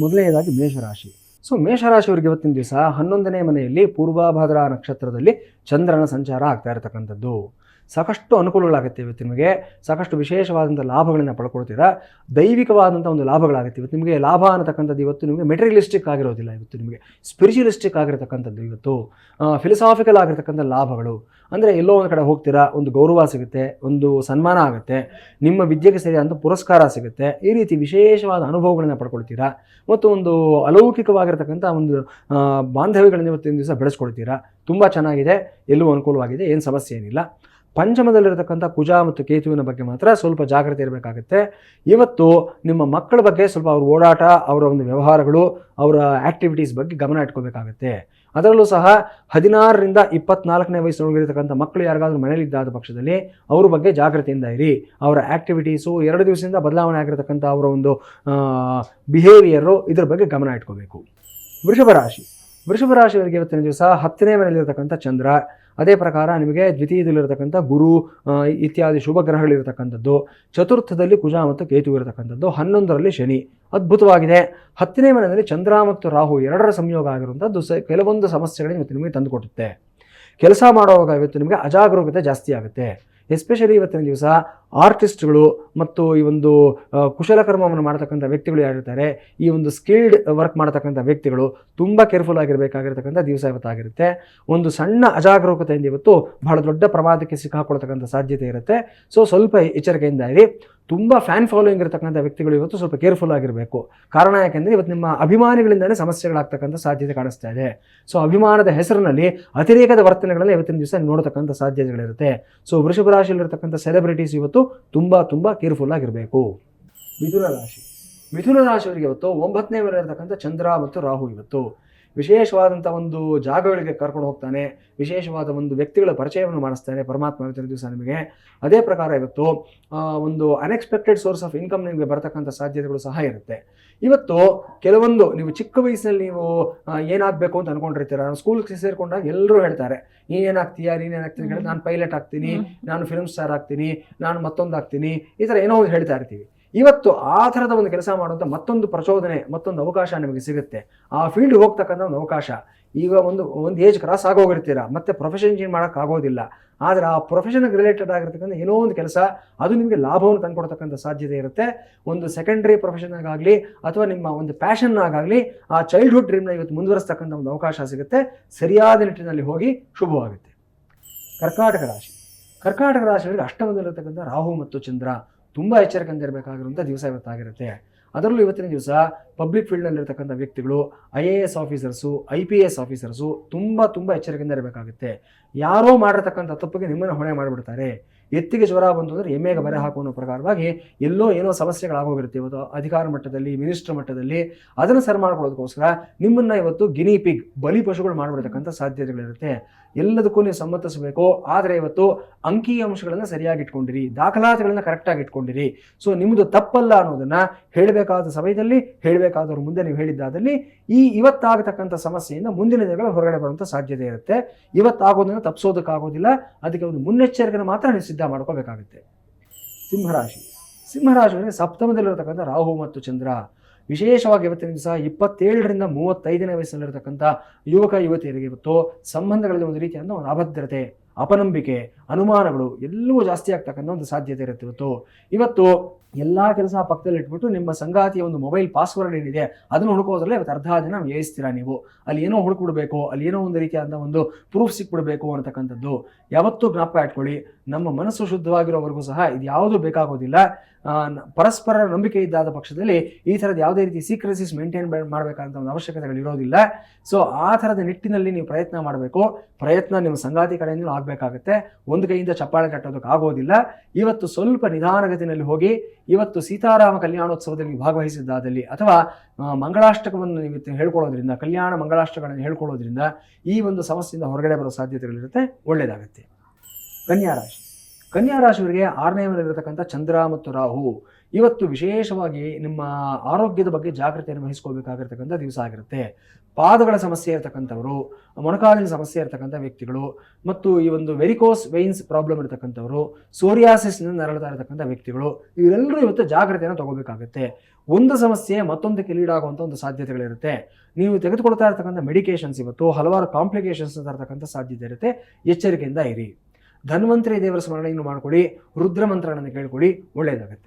ಮೊದಲನೇದಾಗಿ ಮೇಷರಾಶಿ. ಸೊ ಮೇಷರಾಶಿಯವರಿಗೆ ಇವತ್ತಿನ ದಿವಸ ಹನ್ನೊಂದನೇ ಮನೆಯಲ್ಲಿ ಪೂರ್ವಭದ್ರ ನಕ್ಷತ್ರದಲ್ಲಿ ಚಂದ್ರನ ಸಂಚಾರ ಆಗ್ತಾ ಇರತಕ್ಕಂಥದ್ದು. ಸಾಕಷ್ಟು ಅನುಕೂಲಗಳಾಗುತ್ತೆ ಇವತ್ತು ನಿಮಗೆ. ಸಾಕಷ್ಟು ವಿಶೇಷವಾದಂಥ ಲಾಭಗಳನ್ನು ಪಡ್ಕೊಳ್ತೀರಾ? ದೈವಿಕವಾದಂಥ ಒಂದು ಲಾಭಗಳಾಗುತ್ತೆ ಇವತ್ತು ನಿಮಗೆ. ಲಾಭ ಅನ್ನತಕ್ಕಂಥದ್ದು ಇವತ್ತು ನಿಮಗೆ ಮೆಟೀರಿಯಲಿಸ್ಟಿಕ್ ಆಗಿರೋದಿಲ್ಲ ಇವತ್ತು ನಿಮಗೆ. ಸ್ಪಿರಿಚುಯಲಿಸ್ಟಿಕ್ ಆಗಿರತಕ್ಕಂಥದ್ದು ಇವತ್ತು. ಫಿಲಸಾಫಿಕಲ್ ಆಗಿರತಕ್ಕಂಥ ಲಾಭಗಳು. ಅಂದರೆ ಎಲ್ಲೋ ಒಂದು ಕಡೆ ಹೋಗ್ತೀರಾ, ಒಂದು ಗೌರವ ಸಿಗುತ್ತೆ, ಒಂದು ಸನ್ಮಾನ ಆಗುತ್ತೆ, ನಿಮ್ಮ ವಿದ್ಯೆಗೆ ಸರಿಯಾದಂಥ ಪುರಸ್ಕಾರ ಸಿಗುತ್ತೆ, ಈ ರೀತಿ ವಿಶೇಷವಾದ ಅನುಭವಗಳನ್ನ ಪಡ್ಕೊಳ್ತೀರಾ? ಮತ್ತು ಒಂದು ಅಲೌಕಿಕವಾಗಿರ್ತಕ್ಕಂಥ ಒಂದು ಬಾಂಧವ್ಯಗಳನ್ನು ಇವತ್ತಿನ ದಿವಸ ಬೆಳೆಸ್ಕೊಳ್ತೀರಾ? ತುಂಬ ಚೆನ್ನಾಗಿದೆ, ಎಲ್ಲೂ ಅನುಕೂಲವಾಗಿದೆ, ಏನು ಸಮಸ್ಯೆ ಏನಿಲ್ಲ. ಪಂಚಮದಲ್ಲಿರತಕ್ಕಂಥ ಕುಜ ಮತ್ತು ಕೇತುವಿನ ಬಗ್ಗೆ ಮಾತ್ರ ಸ್ವಲ್ಪ ಜಾಗ್ರತೆ ಇರಬೇಕಾಗುತ್ತೆ. ಇವತ್ತು ನಿಮ್ಮ ಮಕ್ಕಳ ಬಗ್ಗೆ ಸ್ವಲ್ಪ ಅವ್ರ ಓಡಾಟ, ಅವರ ಒಂದು ವ್ಯವಹಾರಗಳು, ಅವರ ಆ್ಯಕ್ಟಿವಿಟೀಸ್ ಬಗ್ಗೆ ಗಮನ ಇಟ್ಕೋಬೇಕಾಗತ್ತೆ. ಅದರಲ್ಲೂ ಸಹ ಹದಿನಾರರಿಂದ ಇಪ್ಪತ್ನಾಲ್ಕನೇ ವಯಸ್ಸಿನೊಳಗಿರತಕ್ಕಂಥ ಮಕ್ಕಳು ಯಾರಿಗಾದ್ರೂ ಮನೇಲಿದ್ದಾದ ಪಕ್ಷದಲ್ಲಿ ಅವ್ರ ಬಗ್ಗೆ ಜಾಗ್ರತೆಯಿಂದ ಇರಿ. ಅವರ ಆ್ಯಕ್ಟಿವಿಟೀಸು ಎರಡು ದಿವಸದಿಂದ ಬದಲಾವಣೆ ಆಗಿರತಕ್ಕಂಥ ಅವರ ಒಂದು ಬಿಹೇವಿಯರು ಇದ್ರ ಬಗ್ಗೆ ಗಮನ ಇಟ್ಕೋಬೇಕು. ವೃಷಭ ರಾಶಿ. ವೃಷಭ ರಾಶಿಯವರಿಗೆ ಇವತ್ತಿನ ದಿವಸ ಹತ್ತನೇ ಮನೆಯಲ್ಲಿರ್ತಕ್ಕಂಥ ಚಂದ್ರ, ಅದೇ ಪ್ರಕಾರ ನಿಮಗೆ ದ್ವಿತೀಯದಲ್ಲಿರತಕ್ಕಂಥ ಗುರು ಇತ್ಯಾದಿ ಶುಭ ಗ್ರಹಗಳಿರತಕ್ಕಂಥದ್ದು. ಚತುರ್ಥದಲ್ಲಿ ಕುಜ ಮತ್ತು ಕೇತು ಇರತಕ್ಕಂಥದ್ದು. ಹನ್ನೊಂದರಲ್ಲಿ ಶನಿ. ಅದ್ಭುತವಾಗಿದೆ. ಹತ್ತನೇ ಮನೆಯಲ್ಲಿ ಚಂದ್ರ ಮತ್ತು ರಾಹು ಎರಡರ ಸಂಯೋಗ ಆಗಿರುವಂಥದ್ದು ಸ, ಕೆಲವೊಂದು ಸಮಸ್ಯೆಗಳನ್ನು ಇವತ್ತು ನಿಮಗೆ ತಂದುಕೊಡುತ್ತೆ. ಕೆಲಸ ಮಾಡುವಾಗ ಇವತ್ತು ನಿಮಗೆ ಅಜಾಗರೂಕತೆ ಜಾಸ್ತಿ ಆಗುತ್ತೆ. ಎಸ್ಪೆಷಲಿ ಇವತ್ತಿನ ದಿವಸ ಆರ್ಟಿಸ್ಟ್ಗಳು ಮತ್ತು ಈ ಒಂದು ಕುಶಲಕರ್ಮವನ್ನು ಮಾಡತಕ್ಕಂಥ ವ್ಯಕ್ತಿಗಳು ಯಾರಿರ್ತಾರೆ, ಈ ಒಂದು ಸ್ಕಿಲ್ಡ್ ವರ್ಕ್ ಮಾಡತಕ್ಕಂಥ ವ್ಯಕ್ತಿಗಳು ತುಂಬ ಕೇರ್ಫುಲ್ ಆಗಿರಬೇಕಾಗಿರ್ತಕ್ಕಂಥ ದಿವಸ ಇವತ್ತಾಗಿರುತ್ತೆ. ಒಂದು ಸಣ್ಣ ಅಜಾಗರೂಕತೆಯಿಂದ ಇವತ್ತು ಬಹಳ ದೊಡ್ಡ ಪ್ರಮಾದಕ್ಕೆ ಸಿಕ್ಕಾಕೊಳ್ತಕ್ಕಂಥ ಸಾಧ್ಯತೆ ಇರುತ್ತೆ. ಸೊ, ಸ್ವಲ್ಪ ಎಚ್ಚರಿಕೆಯಿಂದ ಇರಿ. ತುಂಬ ಫ್ಯಾನ್ ಫಾಲೋಯಿಂಗ್ ಇರತಕ್ಕಂಥ ವ್ಯಕ್ತಿಗಳು ಇವತ್ತು ಸ್ವಲ್ಪ ಕೇರ್ಫುಲ್ ಆಗಿರಬೇಕು. ಕಾರಣ ಯಾಕೆಂದರೆ ಇವತ್ತು ನಿಮ್ಮ ಅಭಿಮಾನಿಗಳಿಂದಲೇ ಸಮಸ್ಯೆಗಳಾಗ್ತಕ್ಕಂಥ ಸಾಧ್ಯತೆ ಕಾಣಿಸ್ತಾ ಇದೆ. ಸೊ, ಅಭಿಮಾನದ ಹೆಸರಿನಲ್ಲಿ ಅತಿರೇಕದ ವರ್ತನೆಗಳಲ್ಲಿ ಇವತ್ತಿನ ದಿವಸ ನೋಡತಕ್ಕಂಥ ಸಾಧ್ಯತೆಗಳಿರುತ್ತೆ. ಸೊ, ವೃಷಭ ರಾಶಿಯಲ್ಲಿರ್ತಕ್ಕಂಥ ಸೆಲೆಬ್ರಿಟೀಸ್ ಇವತ್ತು ತುಂಬ ತುಂಬ ಕೇರ್ಫುಲ್ ಆಗಿರಬೇಕು. ಮಿಥುನ ರಾಶಿ. ಮಿಥುನ ರಾಶಿಯವರಿಗೆ ಇವತ್ತು ಒಂಬತ್ತನೇ ಮನೆ ಇರತಕ್ಕಂಥ ಚಂದ್ರ ಮತ್ತು ರಾಹು ಇವತ್ತು. ವಿಶೇಷವಾದಂಥ ಒಂದು ಜಾಗಗಳಿಗೆ ಕರ್ಕೊಂಡು ಹೋಗ್ತಾನೆ ವಿಶೇಷವಾದ ಒಂದು ವ್ಯಕ್ತಿಗಳ ಪರಿಚಯವನ್ನು ಮಾಡಿಸ್ತಾನೆ ಪರಮಾತ್ಮ ಇವತ್ತಿನ ದಿವಸ ನಿಮಗೆ. ಅದೇ ಪ್ರಕಾರ ಇವತ್ತು ಒಂದು ಅನ್ಎಕ್ಸ್ಪೆಕ್ಟೆಡ್ ಸೋರ್ಸ್ ಆಫ್ ಇನ್ಕಮ್ ನಿಮಗೆ ಬರತಕ್ಕಂಥ ಸಾಧ್ಯತೆಗಳು ಸಹ ಇರುತ್ತೆ. ಇವತ್ತು ಕೆಲವೊಂದು ನೀವು ಚಿಕ್ಕ ವಯಸ್ಸಿನಲ್ಲಿ ನೀವು ಏನಾಗಬೇಕು ಅಂತ ಅನ್ಕೊಂಡಿರ್ತೀರ? ಸ್ಕೂಲ್ಗೆ ಸೇರ್ಕೊಂಡಾಗ ಎಲ್ಲರೂ ಹೇಳ್ತಾರೆ ನೀನು ಏನಾಗ್ತೀಯ ನೀನು ಏನಾಗ್ತೀನಿ ಹೇಳಿ ನಾನು ಪೈಲಟ್ ಆಗ್ತೀನಿ ನಾನು ಫಿಲ್ಮ್ ಸ್ಟಾರ್ ಆಗ್ತೀನಿ ನಾನು ಮತ್ತೊಂದು ಆಗ್ತೀನಿ ಈ ಥರ ಏನೋ ಒಂದು ಹೇಳ್ತಾ ಇರ್ತೀವಿ. ಇವತ್ತು ಆ ಥರದ ಒಂದು ಕೆಲಸ ಮಾಡುವಂಥ ಮತ್ತೊಂದು ಪ್ರಚೋದನೆ, ಮತ್ತೊಂದು ಅವಕಾಶ ನಿಮಗೆ ಸಿಗುತ್ತೆ. ಆ ಫೀಲ್ಡ್ ಹೋಗ್ತಕ್ಕಂಥ ಒಂದು ಅವಕಾಶ. ಈಗ ಒಂದು ಒಂದು ಏಜ್ ಕ್ರಾಸ್ ಆಗೋಗಿರ್ತೀರ, ಮತ್ತೆ ಪ್ರೊಫೆಷನ್ ಚೇಂಜ್ ಮಾಡೋಕ್ಕಾಗೋದಿಲ್ಲ ಆದರೆ ಆ ಪ್ರೊಫೆಷನ್ಗೆ ರಿಲೇಟೆಡ್ ಆಗಿರ್ತಕ್ಕಂಥ ಏನೋ ಒಂದು ಕೆಲಸ, ಅದು ನಿಮಗೆ ಲಾಭವನ್ನು ತಂದುಕೊಡ್ತಕ್ಕಂಥ ಸಾಧ್ಯತೆ ಇರುತ್ತೆ. ಒಂದು ಸೆಕೆಂಡ್ರಿ ಪ್ರೊಫೆಷನ್ನಾಗಲಿ ಅಥವಾ ನಿಮ್ಮ ಒಂದು ಪ್ಯಾಷನ್ನಾಗಲಿ ಆ ಚೈಲ್ಡ್ಹುಡ್ ಡ್ರೀಮ್ನ ಇವತ್ತು ಮುಂದುವರಿಸ್ತಕ್ಕಂಥ ಒಂದು ಅವಕಾಶ ಸಿಗುತ್ತೆ. ಸರಿಯಾದ ನಿಟ್ಟಿನಲ್ಲಿ ಹೋಗಿ ಶುಭವಾಗುತ್ತೆ. ಕರ್ಕಾಟಕ ರಾಶಿ. ಕರ್ಕಾಟಕ ರಾಶಿಯವರಿಗೆ ಅಷ್ಟಮದಲ್ಲಿರತಕ್ಕಂಥ ರಾಹು ಮತ್ತು ಚಂದ್ರ. ತುಂಬ ಎಚ್ಚರಿಕೆಯಿಂದ ಇರಬೇಕಾಗಿರುವಂಥ ದಿವಸ ಇವತ್ತಾಗಿರುತ್ತೆ. ಅದರಲ್ಲೂ ಇವತ್ತಿನ ದಿವಸ ಪಬ್ಲಿಕ್ ಫೀಲ್ಡ್ನಲ್ಲಿರ್ತಕ್ಕಂಥ ವ್ಯಕ್ತಿಗಳು I A S officers I P S officers ತುಂಬ ತುಂಬ ಎಚ್ಚರಿಕೆಯಿಂದ ಇರಬೇಕಾಗುತ್ತೆ. ಯಾರೋ ಮಾಡಿರ್ತಕ್ಕಂಥ ತಪ್ಪಿಗೆ ನಿಮ್ಮನ್ನು ಹೊಣೆ ಮಾಡಿಬಿಡ್ತಾರೆ. ಎತ್ತಿಗೆ ಜ್ವರ ಬಂತು ಅಂದರೆ ಎಮ್ಮೆಗೆ ಬರೆ ಹಾಕುವ ಪ್ರಕಾರವಾಗಿ ಎಲ್ಲೋ ಏನೋ ಸಮಸ್ಯೆಗಳಾಗೋಗಿರುತ್ತೆ ಇವತ್ತು ಅಧಿಕಾರ ಮಟ್ಟದಲ್ಲಿ ಮಿನಿಸ್ಟರ್ ಮಟ್ಟದಲ್ಲಿ. ಅದನ್ನು ಸರಿ ಮಾಡ್ಕೊಳ್ಳೋದಕ್ಕೋಸ್ಕರ ನಿಮ್ಮನ್ನು ಇವತ್ತು ಗಿನಿ ಪಿಗ್ ಬಲಿ ಪಶುಗಳು ಮಾಡಿಬಿಡ್ತಕ್ಕಂಥ ಸಾಧ್ಯತೆಗಳಿರುತ್ತೆ. ಎಲ್ಲದಕ್ಕೂ ನೀವು ಸಮ್ಮತಿಸಬೇಕು. ಆದರೆ ಇವತ್ತು ಅಂಕಿ ಅಂಶಗಳನ್ನು ಸರಿಯಾಗಿ ಇಟ್ಕೊಂಡಿರಿ. ದಾಖಲಾತಿಗಳನ್ನ ಕರೆಕ್ಟಾಗಿ ಇಟ್ಕೊಂಡಿರಿ. ಸೊ ನಿಮ್ಮದು ತಪ್ಪಲ್ಲ ಅನ್ನೋದನ್ನ ಹೇಳಬೇಕಾದ ಸಮಯದಲ್ಲಿ ಹೇಳಬೇಕಾದವ್ರ ಮುಂದೆ ನೀವು ಹೇಳಿದ್ದಾದಲ್ಲಿ ಈ ಇವತ್ತಾಗತಕ್ಕಂಥ ಸಮಸ್ಯೆಯಿಂದ ಮುಂದಿನ ದಿನಗಳ ಹೊರಗಡೆ ಬರುವಂಥ ಸಾಧ್ಯತೆ ಇರುತ್ತೆ. ಇವತ್ತಾಗೋದನ್ನು ತಪ್ಪಿಸೋದಕ್ಕಾಗೋದಿಲ್ಲ ಅದಕ್ಕೆ ಒಂದು ಮುನ್ನೆಚ್ಚರಿಕೆಯನ್ನು ಮಾತ್ರ ನೀವು ಸಿದ್ಧ ಮಾಡ್ಕೋಬೇಕಾಗುತ್ತೆ. ಸಿಂಹರಾಶಿ. ಸಿಂಹರಾಶಿಯವರಿಗೆ ಸಪ್ತಮದಲ್ಲಿರತಕ್ಕಂಥ ರಾಹು ಮತ್ತು ಚಂದ್ರ. ವಿಶೇಷವಾಗಿ ಇವತ್ತಿನ ದಿವಸ ಇಪ್ಪತ್ತೇಳರಿಂದ ಮೂವತ್ತೈದನೇ ವಯಸ್ಸಲ್ಲಿರತಕ್ಕಂಥ ಯುವಕ, ಯುವತಿಯರಿಗೆ ಇವತ್ತು ಸಂಬಂಧಗಳಲ್ಲಿ ಒಂದು ರೀತಿಯಾದ ಒಂದು ಅಭದ್ರತೆ. ಅಪನಂಬಿಕೆ, ಅನುಮಾನಗಳು ಎಲ್ಲವೂ ಜಾಸ್ತಿ ಆಗ್ತಕ್ಕಂಥ ಒಂದು ಸಾಧ್ಯತೆ ಇರುತ್ತೆ ಇವತ್ತು. ಎಲ್ಲ ಕೆಲಸ ಪಕ್ಕದಲ್ಲಿ ಇಟ್ಬಿಟ್ಟು ನಿಮ್ಮ ಸಂಗಾತಿಯ ಒಂದು ಮೊಬೈಲ್ ಪಾಸ್ವರ್ಡ್ ಏನಿದೆ, ಅದನ್ನು ಹುಡುಕೋದ್ರಲ್ಲಿ ಇವತ್ತು ಅರ್ಧ ದಿನ ವ್ಯಯಿಸ್ತೀರಾ ನೀವು? ಅಲ್ಲಿ ಏನೋ ಹುಡುಕ್ಬಿಡ್ಬೇಕು, ಅಲ್ಲಿ ಏನೋ ಒಂದು ರೀತಿಯಾದ ಒಂದು ಪ್ರೂಫ್ ಸಿಕ್ಬಿಡ್ಬೇಕು ಅಂತಕ್ಕಂಥದ್ದು ಯಾವತ್ತೂ ಜ್ಞಾಪಕ ಇಟ್ಕೊಳ್ಳಿ, ನಮ್ಮ ಮನಸ್ಸು ಶುದ್ಧವಾಗಿರೋವರೆಗೂ ಸಹ ಇದು ಯಾವುದು ಬೇಕಾಗೋದಿಲ್ಲ. ಪರಸ್ಪರ ನಂಬಿಕೆ ಇದ್ದಾದ ಪಕ್ಷದಲ್ಲಿ ಈ ಥರದ ಯಾವುದೇ ರೀತಿ ಸೀಕ್ರೆಸಿಸ್ ಮೇಂಟೈನ್ ಮಾಡಬೇಕಾದಂಥ ಒಂದು ಅವಶ್ಯಕತೆಗಳು ಇರೋದಿಲ್ಲ. ಸೊ ಆ ಥರದ ನಿಟ್ಟಿನಲ್ಲಿ ನೀವು ಪ್ರಯತ್ನ ಮಾಡಬೇಕು. ಪ್ರಯತ್ನ ನಿಮ್ಮ ಸಂಗಾತಿ ಕಡೆಯಿಂದ ಆಗಬೇಕಾಗುತ್ತೆ. ಒಂದು ಕೈಯಿಂದ ಚಪ್ಪಾಳೆ ಕಟ್ಟೋದಕ್ಕೆ ಆಗೋದಿಲ್ಲ. ಇವತ್ತು ಸ್ವಲ್ಪ ನಿಧಾನಗತಿನಲ್ಲಿ ಹೋಗಿ, ಇವತ್ತು ಸೀತಾರಾಮ ಕಲ್ಯಾಣೋತ್ಸವದಲ್ಲಿ ಭಾಗವಹಿಸಿದ್ದಾದಲ್ಲಿ ಅಥವಾ ಮಂಗಳಾಷ್ಟಕವನ್ನು ನೀವು ಹೇಳ್ಕೊಳ್ಳೋದ್ರಿಂದ, ಕಲ್ಯಾಣ ಮಂಗಳಾಷ್ಟಕಗಳನ್ನು ಹೇಳ್ಕೊಳ್ಳೋದ್ರಿಂದ ಈ ಒಂದು ಸಮಸ್ಯೆಯಿಂದ ಹೊರಗಡೆ ಬರೋ ಸಾಧ್ಯತೆಗಳಿರುತ್ತೆ. ಒಳ್ಳೆಯದಾಗುತ್ತೆ. ಕನ್ಯಾ ರಾಶಿ ಕನ್ಯಾ ರಾಶಿಯವರಿಗೆ ಆರನೇ ಮನೆಯಲ್ಲಿರತಕ್ಕಂಥ ಚಂದ್ರ ಮತ್ತು ರಾಹು ಇವತ್ತು ವಿಶೇಷವಾಗಿ ನಿಮ್ಮ ಆರೋಗ್ಯದ ಬಗ್ಗೆ ಜಾಗ್ರತೆಯನ್ನು ವಹಿಸ್ಕೋಬೇಕಾಗಿರ್ತಕ್ಕಂಥ ದಿವಸ ಆಗಿರುತ್ತೆ. ಪಾದಗಳ ಸಮಸ್ಯೆ ಇರತಕ್ಕಂಥವರು, ಮೊಣಕಾಲಿನ ಸಮಸ್ಯೆ ಇರತಕ್ಕಂಥ ವ್ಯಕ್ತಿಗಳು ಮತ್ತು ಈ ಒಂದು ವೆರಿಕೋಸ್ ವೈನ್ಸ್ ಪ್ರಾಬ್ಲಮ್ ಇರತಕ್ಕಂಥವರು ಸೋರಿಯಾಸಿಸ್ನಿಂದ ನರಳತಾ ಇರತಕ್ಕಂಥ ವ್ಯಕ್ತಿಗಳು, ಇವರೆಲ್ಲರೂ ಇವತ್ತು ಜಾಗ್ರತೆಯನ್ನು ತಗೋಬೇಕಾಗುತ್ತೆ. ಒಂದು ಸಮಸ್ಯೆ ಮತ್ತೊಂದಕ್ಕೆ ಲೀಡ್ ಆಗುವಂಥ ಒಂದು ಸಾಧ್ಯತೆಗಳಿರುತ್ತೆ. ನೀವು ತೆಗೆದುಕೊಳ್ತಾ ಇರತಕ್ಕಂಥ ಮೆಡಿಕೇಶನ್ಸ್ ಇವತ್ತು ಹಲವಾರು ಕಾಂಪ್ಲಿಕೇಶನ್ಸ್ ತರತಕ್ಕಂಥ ಸಾಧ್ಯತೆ ಇರುತ್ತೆ. ಎಚ್ಚರಿಕೆಯಿಂದ ಇರಿ. ಧನ್ವಂತರಿ ದೇವರ ಸ್ಮರಣೆಯನ್ನು ಮಾಡ್ಕೊಳ್ಳಿ ರುದ್ರ ಮಂತ್ರಗಳನ್ನು ಕೇಳ್ಕೊಳ್ಳಿ ಒಳ್ಳೆಯದಾಗುತ್ತೆ.